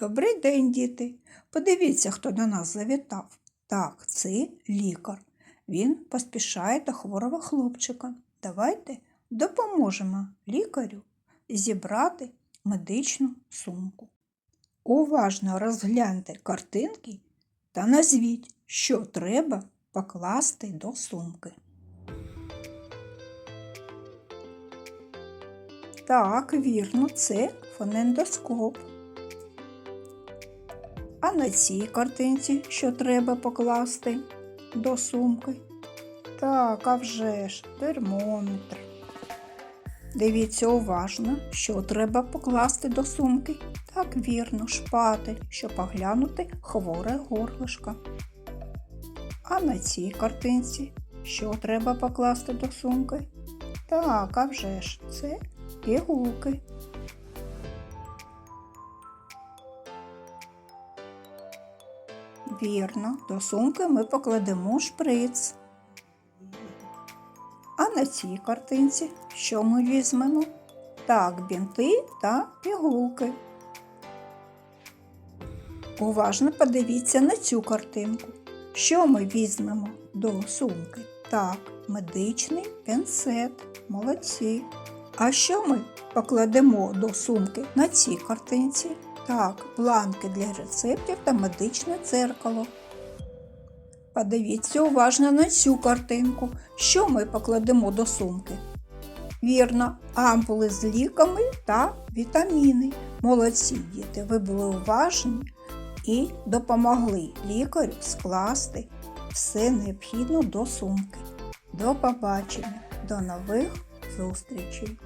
Добрий день, діти. Подивіться, хто до нас завітав. Так, це лікар. Він поспішає до хворого хлопчика. Давайте допоможемо лікарю зібрати медичну сумку. Уважно розгляньте картинки та назвіть, що треба покласти до сумки. Так, вірно, це фонендоскоп. А на цій картинці що треба покласти до сумки? Так, а вже ж, термометр. Дивіться уважно, що треба покласти до сумки. Так, вірно, шпатель, щоб оглянути хворе горлишко. А на цій картинці що треба покласти до сумки? Так, а вже ж, це пігулки. Вірно, до сумки ми покладемо шприц. А на цій картинці що ми візьмемо? Так, бінти та пігулки. Уважно подивіться на цю картинку. Що ми візьмемо до сумки? Так, медичний пінцет. Молодці. А що ми покладемо до сумки на цій картинці? Так, бланки для рецептів та медичне дзеркало. Подивіться уважно на цю картинку. Що ми покладемо до сумки? Вірно, ампули з ліками та вітаміни. Молодці діти, ви були уважні і допомогли лікарю скласти все необхідне до сумки. До побачення, до нових зустрічей!